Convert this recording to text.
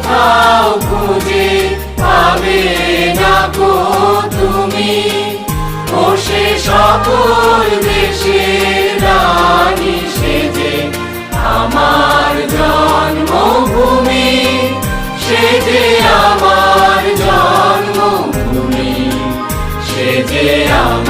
কোথাও খুঁজে পাবে না গো তুমি। বসে সকল দেশের রানী সেজে আমার জন্মভূমি, সে যে আমার জন্মভূমি, সে যে আমার